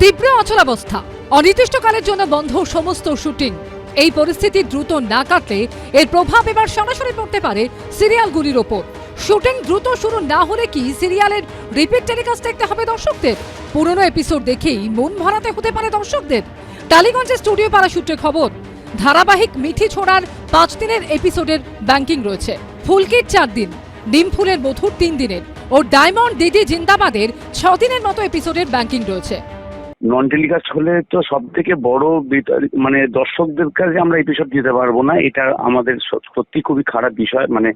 তীব্র অচলাবস্থা। অনির্দিষ্টকালের জন্য বন্ধ সমস্ত শুটিং। এই পরিস্থিতি দ্রুত না কাটলে এর প্রভাব এবার সরাসরি পড়তে পারে সিরিয়ালগুলির ওপর। শুটিং দ্রুত শুরু না হলে কি সিরিয়ালের রিপিট টেলিকাস্ট দেখতে হবে দর্শকদের? পুরনো এপিসোড দেখেই মন ভরাতে হতে পারে দর্শকদের। টালিগঞ্জের স্টুডিও পাড়া সূত্রে খবর, ধারাবাহিক মিঠি ছোড়ার পাঁচ দিনের এপিসোডের ব্যাংকিং রয়েছে। ফুলকির চার দিন ডিম ফুলের মধুর তিন দিনের ও ডায়মন্ড দিদি জিন্দাবাদের ছ দিনের মতো এপিসোডের ব্যাংকিং রয়েছে। নন টেলিকাস্ট হলে তো সব থেকে বড় মানে দর্শকদের কাছে আমরা এপিসোড দিতে পারব না। এটা আমাদের সত্যি খুবই খারাপ বিষয়। মানে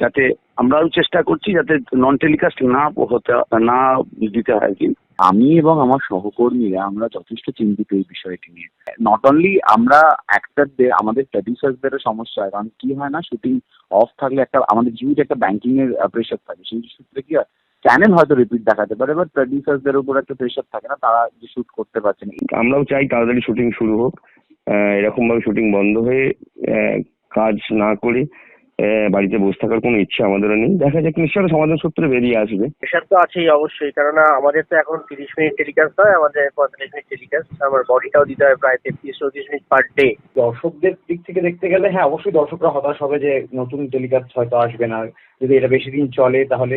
যাতে আমরাও চেষ্টা করছি যাতে নন টেলিকাস্ট না হতে, না দিতে হয় আর আমি এবং আমার সহকর্মীরা আমরা যথেষ্ট চিন্তিত এই বিষয়টি নিয়ে। নট অনলি আমরা অ্যাক্টারদের আমাদের প্রডিউসার্সদেরও সমস্যা হয়, কারণ কি হয় না শুটিং অফ থাকলে একটা, আমাদের হিউজ একটা ব্যাংকিং এর প্রেশার থাকে। সেই সূত্রে কি হয় চ্যানেল হয়তো রিপিট দেখাতে পারে বাট প্রডিউসারদের উপর একটা প্রেশার থাকে না, তারা যে শুট করতে পারছে না। আমরাও চাই তাড়াতাড়ি শুটিং শুরু হোক। এরকম ভাবে শুটিং বন্ধ হয়ে কাজ না করে বাড়িতে বসে থাকার কোনো ইচ্ছে আমাদেরও নেই। দেখা যাক নিশ্চয়ই সমাধান সূত্রে বেরিয়ে আসবে। প্রেশার তো আছেই অবশ্যই কেননা আমাদের তো এখন তিরিশ মিনিট টেলিকাস্ট হয় আমাদের পঁয়তাল্লিশ মিনিট টেলিকাস্ট আমার বডিটাও দিতে হয় প্রায় তেত্রিশ চৌত্রিশ মিনিট পার ডে দর্শকদের দিক থেকে দেখতে গেলে হ্যাঁ অবশ্যই দর্শকরা হতাশ হবে যে নতুন টেলিকাস্ট হয়তো আসবে না। যদি এটা বেশি দিন চলে তাহলে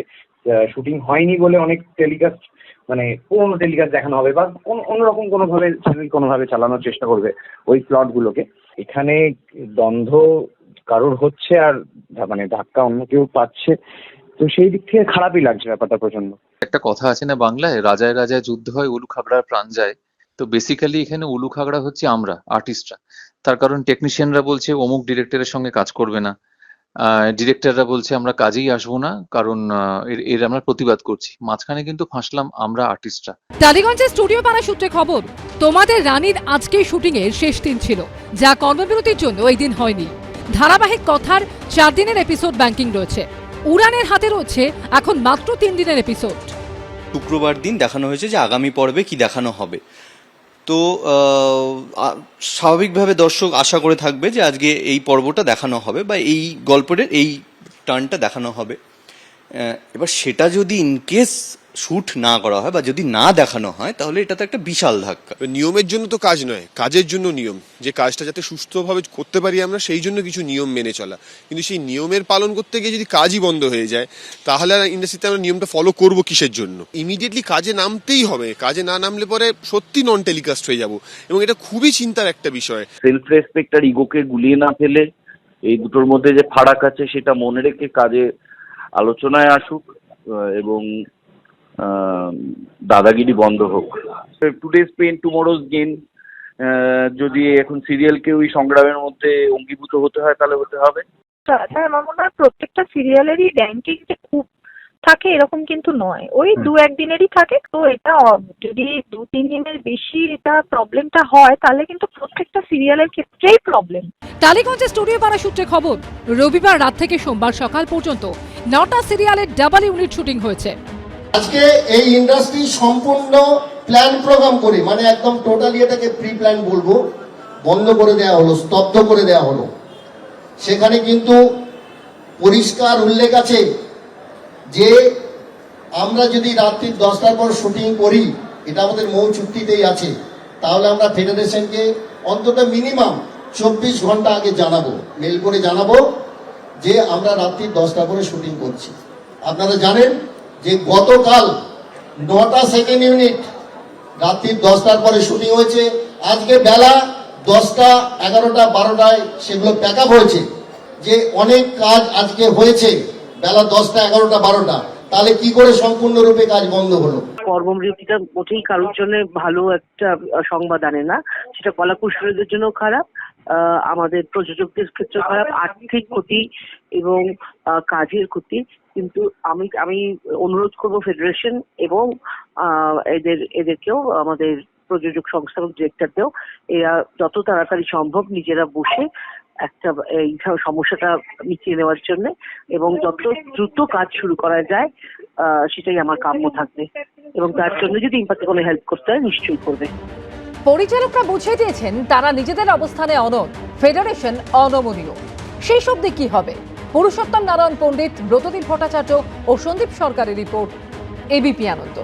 শুটিং হয়নি বলে অনেক টেলিকাস্ট মানে পুরোনো টেলিকাস্ট দেখানো হবে বা কোন অন্যরকম কোনোভাবে চ্যানেল কোনোভাবে চালানোর চেষ্টা করবে ওই প্লটগুলোকে এখানে দ্বন্দ্ব কারোর হচ্ছে আর মানে ধাক্কা অন্য কেউ পাচ্ছে। তো সেই দিক থেকে খারাপই লাগছে ব্যাপারটা প্রচণ্ড একটা কথা আছে না বাংলায়? রাজায় রাজায় যুদ্ধ হয় উলু খাগড়ার প্রাণ যায়। তো বেসিক্যালি এখানে উলু খাগড়া হচ্ছে আমরা আর্টিস্টরা তার কারণ টেকনিশিয়ানরা বলছে অমুক ডিরেক্টরের সঙ্গে কাজ করবে না। ডিরেক্টররা বলছে আমরা কাজেই আসব না কারণ এর এর আমরা প্রতিবাদ করছি। মাঝখানে কিন্তু ফাঁসলাম আমরা আর্টিস্টরা টালিগঞ্জের স্টুডিও পাড়া সূত্রে খবর তোমাদের রানীর আজকে শুটিং এর শেষ দিন ছিল যা কর্মবিরতির জন্য এই দিন হয়নি। ধারাবাহিক কথার চার দিনের এপিসোড ব্যাংকিং রয়েছে। উড়ানের হাতে রয়েছে এখন মাত্র তিন দিনের এপিসোড শুক্রবার দিন দেখানো হয়েছে যে আগামী পর্বে কি দেখানো হবে। তো স্বাভাবিকভাবে দর্শক আশা করে থাকবে যে আজকে এই পর্বটা দেখানো হবে বা এই গল্পের এই টার্নটা দেখানো হবে। এবার সেটা যদি ইনকেস শ্যুট না করা হয় বা যদি না দেখানো হয় তাহলে এটা তো একটা বিশাল ধাক্কা। নিয়মের জন্য তো কাজ নয় কাজের জন্য নিয়ম। যে কাজটা যাতে সুস্থভাবে করতে পারি আমরা সেই জন্য কিছু নিয়ম মেনে চলা। কিন্তু সেই নিয়মের পালন করতে গিয়ে যদি কাজই বন্ধ হয়ে যায় তাহলে ইন্ডাস্ট্রিতে আমরা নিয়মটা ফলো করব কিসের জন্য? ইমিডিয়েটলি কাজে নামতেই হবে। কাজে না নামলে পরে সত্যি নন টেলিকাস্ট হয়ে যাব। এবং এটা খুবই চিন্তার একটা বিষয়। সেলফ রেসপেক্ট আর ইগোকে গুলিয়ে না ফেলে এই দুটোর মধ্যে যে ফারাক আছে সেটা মনে রেখে কাজে আলোচনায় আসুক এবং দাদাগিরি বন্ধ হোক। টুডেজ পেন টুমোরোজ গেন যদি এখন সিরিয়ালকে ওই সংগ্রামের মধ্যে অঙ্গীভূত হতে হয় তাহলে হতে হবে। তাছাড়া আমার মনে হয় প্রত্যেকটা সিরিয়ালেরই র্যাঙ্কিং যে খুব থাকে এরকম কিন্তু নয়। ওই দু একদিনেরই থাকে তো এটা যদি দু তিন দিনের বেশি এটা প্রবলেমটা হয় তাহলে কিন্তু প্রত্যেকটা সিরিয়ালের ক্ষেত্রেই প্রবলেম টালিগঞ্জের স্টুডিও পাড়া সূত্রে খবর রবিবার রাত থেকে সোমবার সকাল পর্যন্ত নটা সিরিয়ালের ডাবল ইউনিট শুটিং হয়েছে। আজকে এই ইন্ডাস্ট্রি সম্পূর্ণ প্ল্যান প্রোগ্রাম করে মানে একদম টোটালি এটাকে প্রি প্ল্যান বলব। বন্ধ করে দেওয়া হলো, স্তব্ধ করে দেওয়া হলো। সেখানে কিন্তু পরিষ্কার উল্লেখ আছে যে আমরা যদি রাত্রি দশটার পর শুটিং করি, এটা আমাদের মৌ চুক্তিতেই আছে, তাহলে আমরা ফেডারেশনকে অন্তত মিনিমাম চব্বিশ ঘণ্টা আগে জানাব, মেল করে জানাব। যে আমরা রাত্রি দশটা করে শুটিং করছি। আপনারা জানেন যে গতকাল নটা সেকেন্ড ইউনিট রাত্রি দশটার পরে শুটিং হয়েছে। আজকে বেলা দশটা, এগারোটা, বারোটায় সেগুলো প্যাক আপ হয়েছে। যে অনেক কাজ আজকে হয়েছে, বেলা দশটা, এগারোটা, বারোটা। তাহলে কি করে সম্পূর্ণরূপে কাজ বন্ধ হলো? কর্মবৃত্তিটা মোটেই কারোর জন্য ভালো একটা সংবাদ আনে না। সেটা কলা কুশলীদের জন্য খারাপ আমাদের প্রযোজকদের ক্ষেত্রে খারাপ আর্থিক ক্ষতি এবং কাজের ক্ষতি। কিন্তু আমি আমি অনুরোধ করব ফেডারেশন এবং এদের এদেরকেও আমাদের প্রযোজক সংস্থা এবং ডিরেক্টরদেরও এরা যত তাড়াতাড়ি সম্ভব নিজেরা বসে একটা এই সমস্যাটা মিটিয়ে নেওয়ার জন্য এবং যত দ্রুত কাজ শুরু করা যায় আহ, সেটাই আমার কাম্য থাকবে। এবং তার জন্য যদি ইম্পাক্টে কোনো হেল্প করতে হয় নিশ্চয়ই করবে। পরিচালকরা বুঝিয়ে দিয়েছেন, তারা নিজেদের অবস্থানে অনন ফেডারেশন অনমনীয়। সেই শব্দে কি হবে? পুরুষোত্তম নারায়ণ পণ্ডিত, ব্রতদীপ ভট্টাচার্য ও সন্দীপ সরকারের রিপোর্ট। এবিপি আনন্দ।